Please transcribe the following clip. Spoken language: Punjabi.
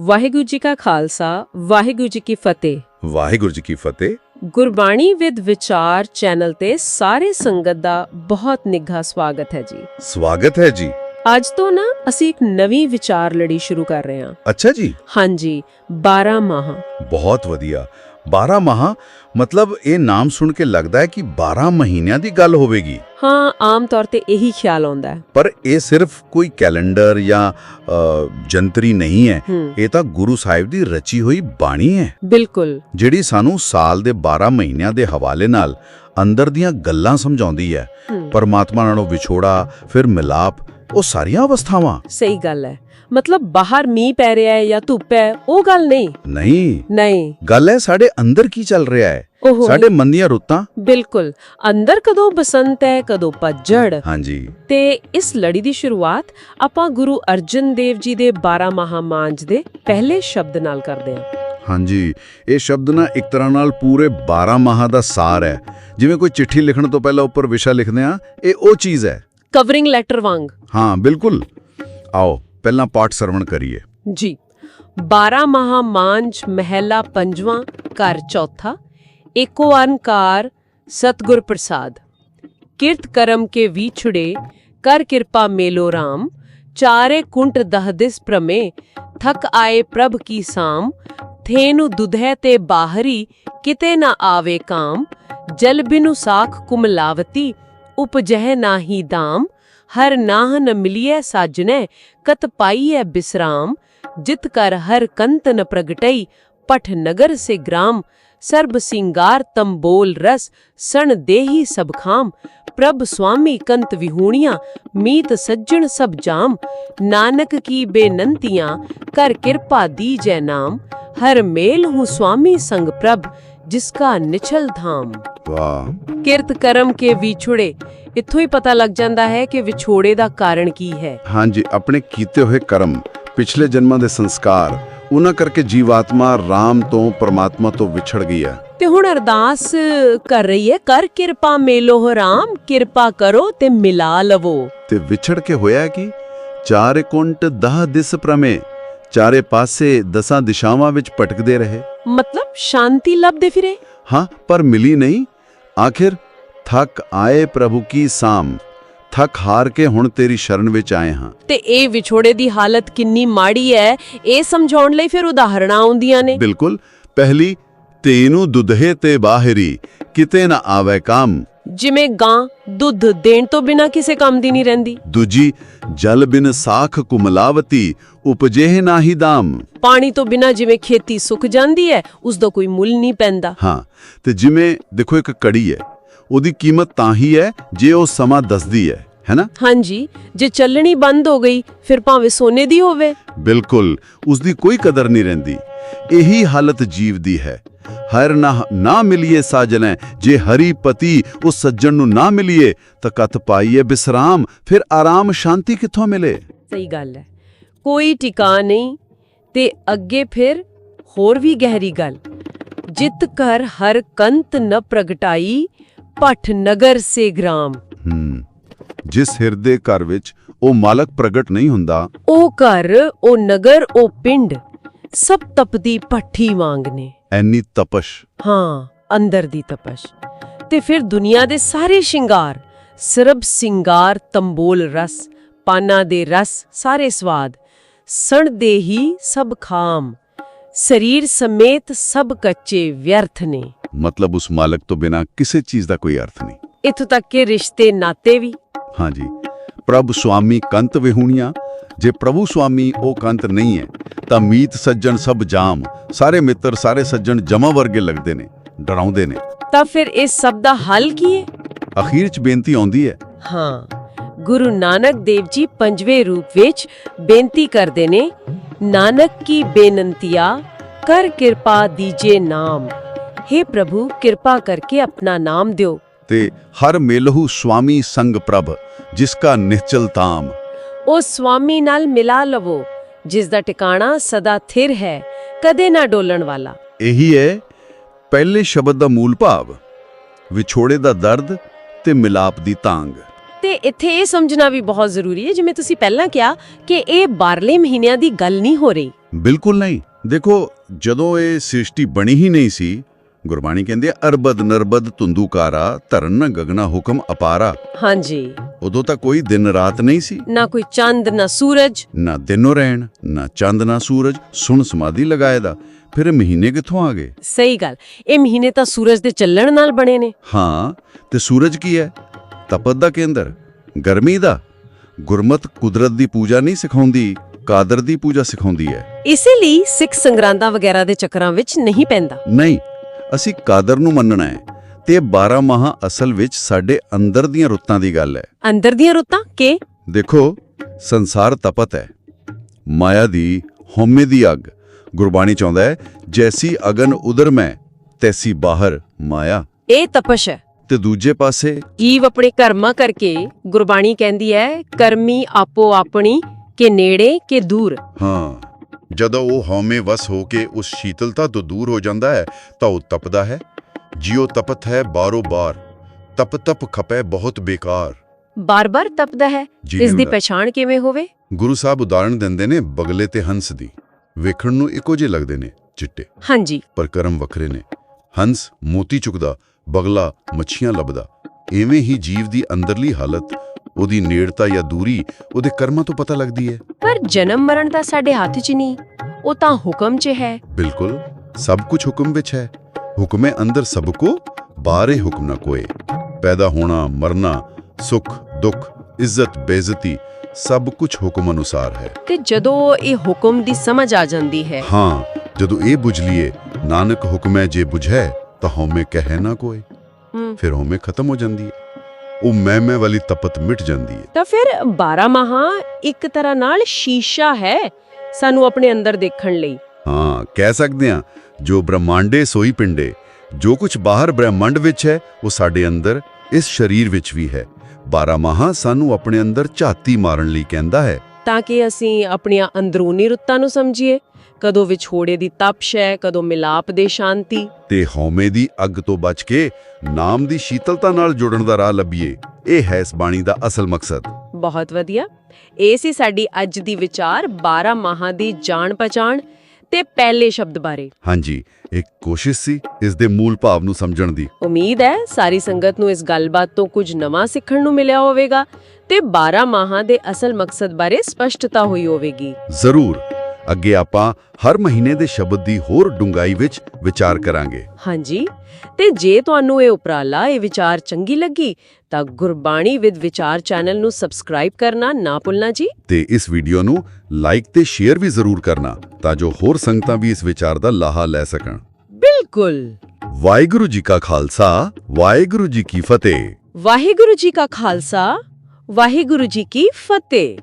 ਵਾਹਿਗੁਰੂ ਜੀ ਕਾ ਖਾਲਸਾ ਵਾਹਿਗੁਰੂ ਜੀ ਕੀ ਫਤਿਹ। ਵਾਹਿਗੁਰੂ ਜੀ ਕੀ ਫਤਿਹ। ਗੁਰਬਾਣੀ ਵਿਦ ਵਿਚਾਰ ਚੈਨਲ ਤੇ ਸਾਰੇ ਸੰਗਤ ਦਾ ਬਹੁਤ ਨਿੱਘਾ ਸਵਾਗਤ ਹੈ ਜੀ। ਸਵਾਗਤ ਹੈ ਜੀ। ਅੱਜ ਤੋਂ ਨਾ ਅਸੀਂ ਇੱਕ ਨਵੀਂ ਵਿਚਾਰ ਲੜੀ ਸ਼ੁਰੂ ਕਰ ਰਹੇ ਹਾਂ। ਅੱਛਾ ਜੀ। ਹਾਂਜੀ 12 ਮਾਹ। ਬਹੁਤ ਵਧੀਆ। 12 ਮਾਹ ਮਤਲਬ ਇਹ ਨਾਮ ਸੁਣ ਕੇ ਲੱਗਦਾ ਹੈ ਕਿ 12 ਮਹੀਨਿਆਂ ਦੀ ਗੱਲ ਹੋਵੇਗੀ। ਹਾਂ ਆਮ ਤੌਰ ਤੇ ਇਹੀ ਖਿਆਲ ਆਉਂਦਾ ਹੈ। ਪਰ ਇਹ ਸਿਰਫ ਕੋਈ ਕੈਲੰਡਰ ਜਾਂ ਜੰਤਰੀ ਨਹੀਂ ਹੈ। ਇਹ ਤਾਂ ਗੁਰੂ ਸਾਹਿਬ ਦੀ ਰਚੀ ਹੋਈ ਬਾਣੀ ਹੈ। ਬਿਲਕੁਲ। ਜਿਹੜੀ ਸਾਨੂੰ ਸਾਲ ਦੇ 12 ਮਹੀਨਿਆਂ ਦੇ ਹਵਾਲੇ ਨਾਲ ਅੰਦਰ ਦੀਆਂ ਗੱਲਾਂ ਸਮਝਾਉਂਦੀ ਹੂੰ। ਪਰਮਾਤਮਾ ਨਾਲੋਂ ਵਿਛੋੜਾ ਫਿਰ ਮਿਲਾਪ ਉਹ ਸਾਰੀਆਂ ਅਵਸਥਾਵਾਂ। ਸਹੀ ਗੱਲ ਹੈ। ਮਤਲਬ ਬਾਹਰ ਮੀਂਹ ਪੈ ਰਿਹਾ ਹੈ ਜਾਂ ਧੁੱਪ ਹੈ ਉਹ ਗੱਲ ਨਹੀਂ। ਨਹੀਂ। ਨਹੀਂ। ਗੱਲ ਹੈ ਸਾਡੇ ਅੰਦਰ ਕੀ ਚੱਲ ਰਿਹਾ ਹੈ? ਸਾਡੇ ਮਨ ਦੀਆਂ ਰੁੱਤਾਂ? ਬਿਲਕੁਲ। ਅੰਦਰ ਕਦੋਂ ਬਸੰਤ ਹੈ ਕਦੋਂ ਪਤਝੜ ਹਾਂਜੀ। ਤੇ ਇਸ ਲੜੀ ਦੀ ਸ਼ੁਰੂਆਤ ਆਪਾਂ ਗੁਰੂ ਅਰਜਨ ਦੇਵ ਜੀ ਦੇ 12 ਮਹਾਮਾਂਜ ਦੇ ਪਹਿਲੇ ਸ਼ਬਦ ਨਾਲ ਕਰਦੇ ਹਾਂ। ਹਾਂਜੀ। ਇਹ ਸ਼ਬਦ ਨਾ ਇੱਕ ਤਰ੍ਹਾਂ ਨਾਲ ਪੂਰੇ 12 ਮਾਹਾਂ ਦਾ ਸਾਰ ਹੈ। ਜਿਵੇਂ ਕੋਈ ਚਿੱਠੀ ਲਿਖਣ ਤੋਂ ਪਹਿਲਾਂ ਉੱਪਰ ਵਿਸ਼ਾ ਲਿਖਦੇ ਆ ਇਹ ਉਹ ਚੀਜ਼ ਹੈ। ਕਵਰਿੰਗ ਲੈਟਰ ਵਾਂਗ। ਹਾਂ ਬਿਲਕੁਲ। ਆਓ। ਪਹਿਲਾਂ ਪਾਠ ਸਰਵਣ ਕਰੀਏ। ਜੀ। 12 ਮਹਾਮਾਂਜ ਮਹਿਲਾ ਪੰਜਵਾਂ, ਘਰ ਚੌਥਾ, ਏਕੋ ਓੰਕਾਰ ਸਤਗੁਰ ਪ੍ਰਸਾਦ। ਕਿਰਤ ਕਰਮ ਕੇ ਵਿਛੜੇ, ਕਰ ਕਿਰਪਾ ਮੇਲੋ RAM ਚਾਰੇ ਕੁੰਟ ਦਹਦਿਸ ਪ੍ਰਮੇ ਥਕ ਆਏ ਪ੍ਰਭ ਕੀ ਸਾਮ। ਥੇਨੁ ਦੁਧੈ ਤੇ ਬਾਹਰੀ, ਕਿਤੇ ਨਾ ਆਵੇ ਕਾਮ। ਜਲ ਬਿਨੁ ਸਾਖ ਕੁਮਲਾਵਤੀ ਉਪਜਹਿ ਨਾਹੀ ਦਾਮ। ਹਰ ਨਾਹ ਨ ਮਿਲਿਐ ਸਾਜਨੈ ਕਤ ਪਾਈਐ ਬਿਸਰਾਮ ਜਿਤ ਕਰ ਹਰ ਕੰਤ ਨ ਪ੍ਰਗਟਈ ਪਠ ਨਗਰ ਸੇ ਗ੍ਰਾਮ ਸਰਬ ਸਿੰਗਾਰ ਤੰਬੋਲ ਰਸ ਸਣ ਦੇਹੀ ਸਭ ਖਾਮ ਪ੍ਰਭ ਸੁਆਮੀ ਕੰਤ ਵਿਹੂਣੀਆਂ ਮੀਤ ਸੱਜਣ ਸਭ ਜਾਮ ਨਾਨਕ ਕੀ ਬੇਨੰਤੀਆਂ ਕਰ ਕਿਰਪਾ ਦੀਜੈ ਨਾਮ ਹਰ ਮੇਲ ਹੂੰ ਸੁਆਮੀ ਸੰਗ ਪ੍ਰਭ ਜਿਸਕਾ ਨਿਛਲ ਧਾਮ ਵਾਹ ਕਿਰਤ ਕਰਮ ਕੇ ਵਿਛੜੇ ਇੱਥੋਂ ਹੀ ਪਤਾ ਲੱਗ ਜਾਂਦਾ ਹੈ ਕਿ ਵਿਛੋੜੇ ਦਾ ਕਾਰਨ ਕੀ ਹੈ। ਹਾਂਜੀ ਆਪਣੇ ਕੀਤੇ ਹੋਏ ਕਰਮ ਪਿਛਲੇ ਜਨਮਾਂ ਦੇ ਸੰਸਕਾਰ ਉਹਨਾਂ ਕਰਕੇ ਜੀਵਾਤਮਾ ਰਾਮ ਤੋਂ ਪਰਮਾਤਮਾ ਤੋਂ ਵਿਛੜ ਗਈ ਹੈ। ਤੇ ਹੁਣ ਅਰਦਾਸ ਕਰ ਰਹੀ ਹੈ ਕਰ ਕਿਰਪਾ ਮੇਲੋ ਰਾਮ ਕਿਰਪਾ ਕਰੋ ਤੇ ਮਿਲਾ ਲਵੋ। ਤੇ ਵਿਛੜ ਕੇ ਹੋਇਆ ਕੀ? ਚਾਰੇ ਕੁੰਟ ਦਹ ਦਿਸ ਪ੍ਰਮੇ ਚਾਰੇ ਪਾਸੇ ਦਸਾਂ ਦਿਸ਼ਾਵਾਂ ਵਿੱਚ ਭਟਕਦੇ ਰਹੇ। ਮਤਲਬ ਸ਼ਾਂਤੀ ਲੱਭਦੇ ਫਿਰੇ? ਹਾਂ ਪਰ ਮਿਲੀ ਨਹੀਂ। ਆਖਿਰ ਥੱਕ ਆਏ ਪ੍ਰਭੂ ਕੀ ਸਾਮ ਥੱਕ ਹਾਰ ਕੇ ਹੁਣ ਤੇਰੀ ਸ਼ਰਨ ਵਿੱਚ ਆਏ ਹਾਂ। ਤੇ ਇਹ ਵਿਛੋੜੇ ਦੀ ਹਾਲਤ ਕਿੰਨੀ ਮਾੜੀ ਹੈ ਇਹ ਸਮਝਾਉਣ ਲਈ ਫਿਰ ਉਦਾਹਰਣਾਂ ਆਉਂਦੀਆਂ ਨੇ। ਬਿਲਕੁਲ ਪਹਿਲੀ ਤੇਨੂੰ ਦੁਧੇ ਤੇ ਬਾਹਰੀ ਕਿਤੇ ਨਾ ਆਵੇ ਕੰਮ। ਜਿਵੇਂ ਗਾਂ ਦੁੱਧ ਦੇਣ ਤੋਂ ਬਿਨਾ ਕਿਸੇ ਕੰਮ ਦੀ ਨਹੀਂ ਰਹਿੰਦੀ। ਦੂਜੀ ਜਲ ਬਿਨ ਸਾਖ ਕੁਮਲਾਵਤੀ ਉਪਜੇਹ ਨਾਹੀ ਦਾਮ। ਪਾਣੀ ਤੋਂ ਬਿਨਾ ਜਿਵੇਂ ਖੇਤੀ ਸੁੱਕ ਜਾਂਦੀ ਹੈ ਉਸ ਦਾ ਕੋਈ ਮੁੱਲ ਨਹੀਂ ਪੈਂਦਾ। ਹਾਂ ਤੇ ਜਿਵੇਂ ਦੇਖੋ ਇੱਕ ਕੜੀ ਹੈ ਉਹਦੀ ਕੀਮਤ ਤਾਂ ਹੀ ਹੈ ਜੇ ਉਹ ਸਮਾਂ ਦੱਸਦੀ ਹੈ ਹੈਨਾ ਹਾਂਜੀ ਜੇ ਚੱਲਣੀ ਬੰਦ ਹੋ ਗਈ ਫਿਰ ਭਾਵੇਂ ਸੋਨੇ ਦੀ ਹੋਵੇ। ਬਿਲਕੁਲ ਉਸ ਦੀ ਕੋਈ ਕਦਰ ਨਹੀਂ ਰਹਿੰਦੀ। ਇਹੀ ਹਾਲਤ ਜੀਵ ਦੀ ਹੈ। ਹਰ ਨਾ ਨਾ ਮਿਲੀਏ ਸਾਜਣੈ ਜੇ ਹਰੀ ਪਤੀ ਉਸ ਸੱਜਣ ਨੂੰ ਨਾ ਮਿਲੀਏ ਤਾਂ ਕਤ ਪਾਈਏ ਬਿਸਰਾਮ ਫਿਰ ਆਰਾਮ ਸ਼ਾਂਤੀ ਕਿੱਥੋਂ ਮਿਲੇ? ਸਹੀ ਗੱਲ ਹੈ। ਕੋਈ ਟਿਕਾ ਨਹੀਂ ਤੇ ਅੱਗੇ ਫਿਰ ਹੋਰ ਵੀ ਗਹਿਰੀ ਗੱਲ। ਜਿਤ ਕਰ ਹਰ ਕੰਤ ਨ ਪ੍ਰਗਟਾਈ ਪਠ ਨਗਰ ਸੇ ਗ੍ਰਾਮ। ਹੂੰ ਜਿਸ ਹਿਰਦੇ ਘਰ ਵਿੱਚ ਉਹ ਮਾਲਕ ਪ੍ਰਗਟ ਨਹੀਂ ਹੁੰਦਾ। ਉਹ ਘਰ ਉਹ ਨਗਰ ਉਹ ਪਿੰਡ ਸਭ ਤਪਦੀ ਪੱਠੀ ਵਾਂਗ ਨੇ ਐਨੀ ਤਪਸ਼। ਹਾਂ ਅੰਦਰ ਦੀ ਤਪਸ਼। ਤੇ ਫਿਰ ਦੁਨੀਆ ਦੇ ਸਾਰੇ ਸ਼ਿੰਗਾਰ ਸਰਬ ਸਿੰਗਾਰ ਤੰਬੋਲ ਰਸ ਪਾਨਾ ਦੇ ਰਸ ਸਾਰੇ ਸਵਾਦ ਸਣ ਦੇ ਹੀ ਸਭ ਖਾਮ। ਸਰੀਰ ਸਮੇਤ ਸਭ ਕੱਚੇ ਵਿਅਰਥ ਨੇ। ਮਤਲਬ ਉਸ ਮਾਲਕ ਤੋਂ ਬਿਨਾ ਕਿਸੇ ਚੀਜ਼ ਦਾ ਕੋਈ ਅਰਥ ਨਹੀਂ। ਇਥੋਂ ਤੱਕ ਕਿ ਰਿਸ਼ਤੇ ਨਾਤੇ ਵੀ। ਹਾਂਜੀ। ਪ੍ਰਭ ਸੁਆਮੀ ਕੰਤ ਵਿਹੂਣੀਆਂ ਜੇ ਪ੍ਰਭੂ ਸੁਆਮੀ ਉਹ ਕੰਤ ਨਹੀਂ ਹੈ ਤਾਂ ਮੀਤ ਸੱਜਣ ਸਭ ਜਾਮ ਸਾਰੇ ਮਿੱਤਰ ਸਾਰੇ ਸੱਜਣ ਜਮਾ ਵਰਗੇ ਲੱਗਦੇ ਨੇ ਡਰਾਉਂਦੇ ਨੇ। ਤਾਂ ਫਿਰ ਇਸ ਸਭ ਦਾ ਹੱਲ ਕੀ ਹੈ? ਅਖੀਰ 'ਚ ਬੇਨਤੀ ਆਉਂਦੀ ਹੈ। ਹਾਂ। ਗੁਰੂ ਨਾਨਕ ਦੇਵ ਜੀ ਪੰਜਵੇਂ ਰੂਪ ਵਿੱਚ ਬੇਨਤੀ ਕਰਦੇ ਨੇ ਨਾਨਕ ਕੀ ਬੇਨੰਤੀਆ ਕਰ ਕਿਰਪਾ ਦੀਜੇ ਨਾਮ। हे ਪ੍ਰਭੂ ਕਿਰਪਾ ਕਰਕੇ ਆਪਣਾ ਨਾਮ ਦਿਓ। ਤੇ ਹਰ ਮੇਲਹੂ ਸੁਆਮੀ ਸੰਗ ਪ੍ਰਭ ਜਿਸ ਕਾ ਨਿਹਚਲ ਤਾਮ। ਉਹ ਸਵਾਮੀ ਨਾਲ ਮਿਲਾ ਲਵੋ ਜਿਸ ਦਾ ਟਿਕਾਣਾ ਸਦਾ ਥਿਰ ਹੈ ਕਦੇ ਨਾ ਡੋਲਣ ਵਾਲਾ। ਇਹੀ ਹੈ ਪਹਿਲੇ ਸ਼ਬਦ ਦਾ ਮੂਲ ਭਾਵ ਵਿਛੋੜੇ ਦਾ ਦਰਦ ਤੇ ਮਿਲਾਪ ਦੀ ਤਾਂਗ। ਤੇ ਇੱਥੇ ਇਹ ਸਮਝਣਾ ਵੀ ਬਹੁਤ ਜ਼ਰੂਰੀ ਹੈ ਜਿਵੇਂ ਤੁਸੀਂ ਪਹਿਲਾਂ ਕਿਹਾ ਕਿ ਇਹ ਬਾਰਲੇ ਮਹੀਨਿਆਂ ਦੀ ਗੱਲ ਨਹੀਂ ਹੋ ਰਹੀ। ਬਿਲਕੁਲ ਨਹੀਂ। ਦੇਖੋ ਜਦੋਂ ਇਹ ਸ੍ਰਿਸ਼ਟੀ ਬਣੀ ਹੀ ਨਹੀਂ ਸੀ ਗੁਰਬਾਣੀ ਕਹਿੰਦੀ ਹੈ ਅਰਬਦ ਨਰਬਦ ਤੁੰਦੂਕਾਰਾ ਧਰਨ ਗਗਨਾ ਹੁਕਮ ਅਪਾਰਾ। ਹਾਂਜੀ। ਉਦੋਂ ਤਾਂ ਕੋਈ ਦਿਨ ਰਾਤ ਨਹੀਂ ਸੀ। ਨਾ ਕੋਈ ਚੰਦ ਨਾ ਸੂਰਜ। ਨਾ ਦਿਨੋ ਰਹਿਣ ਨਾ ਚੰਦ ਨਾ ਸੂਰਜ ਸੁਣ ਸਮਾਧੀ ਲਗਾਏ ਦਾ ਫਿਰ ਮਹੀਨੇ ਕਿੱਥੋਂ ਆ ਗਏ? ਸਹੀ ਗੱਲ। ਇਹ ਮਹੀਨੇ ਤਾਂ ਸੂਰਜ ਦੇ ਚੱਲਣ ਨਾਲ ਬਣੇ ਨੇ। ਹਾਂ ਤੇ ਸੂਰਜ ਕੀ ਹੈ? ਤਪਤ ਦਾ ਕੇਂਦਰ? ਗਰਮੀ ਦਾ? ਗੁਰਮਤ ਕੁਦਰਤ ਦੀ ਪੂਜਾ ਨਹੀਂ ਸਿਖਾਉਂਦੀ ਕਾਦਰ ਦੀ ਪੂਜਾ ਸਿਖਾਉਂਦੀ ਹੈ। ਇਸੇ ਲਈ ਸਿੱਖ ਸੰਗਰਾਂਦਾਂ ਵਗੈਰਾ ਦੇ ਚੱਕਰਾਂ ਵਿੱਚ ਨਹੀਂ ਪੈਂਦਾ। ਨਹੀਂ ਅਸੀਂ ਕਾਦਰ ਨੂੰ ਮੰਨਣਾ ਹੈ ਤੇ 12 ਮਾਹ ਅਸਲ ਵਿੱਚ ਸਾਡੇ ਅੰਦਰ ਦੀਆਂ ਰੁੱਤਾਂ ਦੀ ਗੱਲ ਹੈ। ਅੰਦਰ ਦੀਆਂ ਰੁੱਤਾਂ? ਕਿ? ਦੇਖੋ ਸੰਸਾਰ ਤਪਤ ਹੈ। ਮਾਇਆ ਦੀ ਹਉਮੈ ਦੀ ਅੱਗ। ਗੁਰਬਾਣੀ ਚਾਹੁੰਦਾ ਹੈ ਜੈਸੀ ਅਗਨ ਉਦਰ ਮੈਂ ਤੈਸੀ ਬਾਹਰ ਮਾਇਆ। ਇਹ ਤਪਸ਼ ਹੈ। ਤੇ ਦੂਜੇ ਪਾਸੇ ਈਵ ਆਪਣੇ ਕਰਮਾਂ ਕਰਕੇ ਗੁਰਬਾਣੀ ਕਹਿੰਦੀ ਹੈ ਕਰਮੀ ਆਪੋ ਆਪਣੀ ਕਿ ਨੇੜੇ ਕਿ ਦੂਰ। ਹਾਂ। ਜਦੋਂ ਉਹ ਹਉਮੈ ਵਸ ਹੋ ਕੇ ਉਸ ਸ਼ੀਤਲਤਾ ਤੋਂ ਦੂਰ ਹੋ ਜਾਂਦਾ ਹੈ ਤਾਂ ਉਹ ਤਪਦਾ ਹੈ। ਜਿਉ ਤਪਤ ਹੈ ਬਾਰੋ ਬਾਰ ਤਪ ਤਪ ਖਪੈ ਬਹੁਤ ਬੇਕਾਰ। ਬਾਰ-ਬਾਰ ਤਪਦਾ ਹੈ? ਇਸ ਦੀ। ਪਛਾਣ ਕਿਵੇਂ ਹੋਵੇ? ਗੁਰੂ ਸਾਹਿਬ ਉਦਾਹਰਣ ਦਿੰਦੇ ਨੇ ਬਗਲੇ ਤੇ ਹੰਸ ਦੀ। ਵੇਖਣ ਨੂੰ ਇੱਕੋ ਜਿਹੇ ਲੱਗਦੇ ਨੇ ਚਿੱਟੇ। ਹਾਂਜੀ। ਪਰ ਕਰਮ ਵੱਖਰੇ ਨੇ। ਹੰਸ ਮੋਤੀ ਚੁਗਦਾ ਬਗਲਾ ਮੱਛੀਆਂ ਲੱਭਦਾ। ਐਵੇਂ ਹੀ ਜੀਵ ਦੀ ਅੰਦਰਲੀ ਹਾਲਤ ਉਹਦੀ ਨੇੜਤਾ ਜਾਂ ਦੂਰੀ ਉਹਦੇ ਕਰਮਾਂ ਤੋਂ ਪਤਾ ਲੱਗਦੀ ਹੈ। ਪਰ ਜਨਮ ਮਰਨ ਤਾਂ ਸਾਡੇ ਹੱਥ 'ਚ ਨਹੀਂ ਉਹ ਤਾਂ ਹੁਕਮ 'ਚ ਹੈ। ਬਿਲਕੁਲ ਸਭ ਕੁਝ ਹੁਕਮ ਵਿੱਚ ਹੈ। ਹੁਕਮੇ ਅੰਦਰ ਸਭ ਕੋ ਬਾਰੇ ਹੁਕਮ ਨਾ ਕੋਏ। ਪੈਦਾ ਹੋਣਾ ਮਰਨਾ ਸੁਖ ਦੁੱਖ ਇੱਜ਼ਤ ਬੇਇੱਜ਼ਤੀ ਸਭ ਕੁਝ ਹੁਕਮ ਅਨੁਸਾਰ ਹੈ। ਤੇ ਜਦੋਂ ਇਹ ਹੁਕਮ ਦੀ ਸਮਝ ਆ ਜਾਂਦੀ ਹੈ। ਹਾਂ ਜਦੋਂ ਇਹ ਬੁਝ ਲਈਏ ਨਾਨਕ ਹੁਕਮੈ ਜੇ ਬੁਝੈ ਤਾਂ ਹਉਮੈ ਕਹੈ ਨਾ ਕੋਏ। ਹਮ, ਫਿਰ ਹਉਮੈ ਖਤਮ ਹੋ ਜਾਂਦੀ ਹੈ। ਉਹ ਮੈਂ ਮੈਂ ਵਾਲੀ ਤਪਤ ਮਿਟ ਜਾਂਦੀ ਹੈ। ਤਾਂ ਫਿਰ 12 ਮਾਹਾਂ ਇੱਕ ਤਰ੍ਹਾਂ ਨਾਲ ਸ਼ੀਸ਼ਾ ਹੈ ਸਾਨੂੰ ਆਪਣੇ ਅੰਦਰ ਦੇਖਣ ਲਈ। ਹਾਂ ਕਹਿ ਸਕਦੇ ਹਾਂ ਜੋ ਬ੍ਰਹਮਾਂਡੇ ਸੋਈ ਪਿੰਡੇ ਜੋ ਕੁਝ ਬਾਹਰ ਬ੍ਰਹਿਮੰਡ ਵਿੱਚ ਹੈ ਉਹ ਸਾਡੇ ਅੰਦਰ ਇਸ ਸਰੀਰ ਵਿੱਚ ਵੀ ਹੈ। 12 ਮਾਹਾਂ ਸਾਨੂੰ ਆਪਣੇ ਅੰਦਰ ਝਾਤੀ ਮਾਰਨ ਲਈ ਕਹਿੰਦਾ ਹੈ। ਤਾਂ ਕਿ ਅਸੀਂ ਆਪਣੀਆਂ ਅੰਦਰੂਨੀ ਰੁੱਤਾਂ ਨੂੰ ਸਮਝੀਏ। ਕਦੋਂ ਵਿਛੋੜੇ ਦੀ ਤਪਸ਼ ਹੈ ਕਦੋਂ ਮਿਲਾਪ ਦੇ ਸ਼ਾਂਤੀ। ਤੇ ਹਉਮੈ ਦੀ ਅੱਗ ਤੋਂ ਬਚ ਕੇ ਨਾਮ ਦੀ ਸ਼ੀਤਲਤਾ ਨਾਲ ਜੁੜਨ ਦਾ ਰਾਹ ਲੱਭੀਏ। ਇਹ ਹੈ ਇਸ ਬਾਣੀ ਦਾ ਅਸਲ ਮਕਸਦ। ਬਹੁਤ ਵਧੀਆ। ਇਹ ਸੀ ਸਾਡੀ ਅੱਜ ਦੀ ਵਿਚਾਰ 12 ਮਾਹਾਂ ਦੀ ਜਾਣ ਪਛਾਣ ਤੇ ਪਹਿਲੇ ਸ਼ਬਦ ਬਾਰੇ। ਹਾਂਜੀ ਇੱਕ ਕੋਸ਼ਿਸ਼ ਸੀ ਇਸ ਦੇ ਮੂਲ ਭਾਵ ਨੂੰ ਸਮਝਣ ਦੀ। ਉਮੀਦ ਹੈ ਸਾਰੀ ਸੰਗਤ ਨੂੰ ਇਸ ਗੱਲਬਾਤ ਤੋਂ ਕੁਝ ਨਵਾਂ ਸਿੱਖਣ ਨੂੰ ਮਿਲਿਆ ਹੋਵੇਗਾ ਤੇ 12 ਮਾਹਾਂ ਦੇ ਅਸਲ ਮਕਸਦ ਬਾਰੇ ਸਪਸ਼ਟਤਾ ਹੋਈ ਹੋਵੇਗੀ। ਜ਼ਰੂਰ। ਅੱਗੇ ਆਪਾਂ ਹਰ ਮਹੀਨੇ ਦੇ ਸ਼ਬਦ ਦੀ ਹੋਰ ਡੂੰਘਾਈ ਵਿੱਚ ਵਿਚਾਰ ਕਰਾਂਗੇ। ਹਾਂਜੀ। ਤੇ ਜੇ ਤੁਹਾਨੂੰ ਇਹ ਉਪਰਾਲਾ ਇਹ ਵਿਚਾਰ ਚੰਗੀ ਲੱਗੀ ਤਾਂ ਗੁਰਬਾਣੀ ਵਿਦ ਵਿਚਾਰ ਚੈਨਲ ਨੂੰ ਸਬਸਕ੍ਰਾਈਬ ਕਰਨਾ ਨਾ ਭੁੱਲਣਾ ਜੀ। ਤੇ ਇਸ ਵੀਡੀਓ ਨੂੰ ਲਾਈਕ ਤੇ ਸ਼ੇਅਰ ਵੀ ਜ਼ਰੂਰ ਕਰਨਾ ਤਾਂ ਜੋ ਹੋਰ ਸੰਗਤਾਂ ਵੀ ਇਸ ਵਿਚਾਰ ਦਾ ਲਾਹਾ ਲੈ ਸਕਣ। ਬਿਲਕੁਲ। ਵਾਹਿਗੁਰੂ ਜੀ ਕਾ ਖਾਲਸਾ ਵਾਹਿਗੁਰੂ ਜੀ ਕੀ ਫਤਿਹ। ਵਾਹਿਗੁਰੂ ਜੀ ਕਾ ਖਾਲਸਾ ਵਾਹਿਗੁਰੂ ਜੀ ਕੀ ਫਤਿਹ।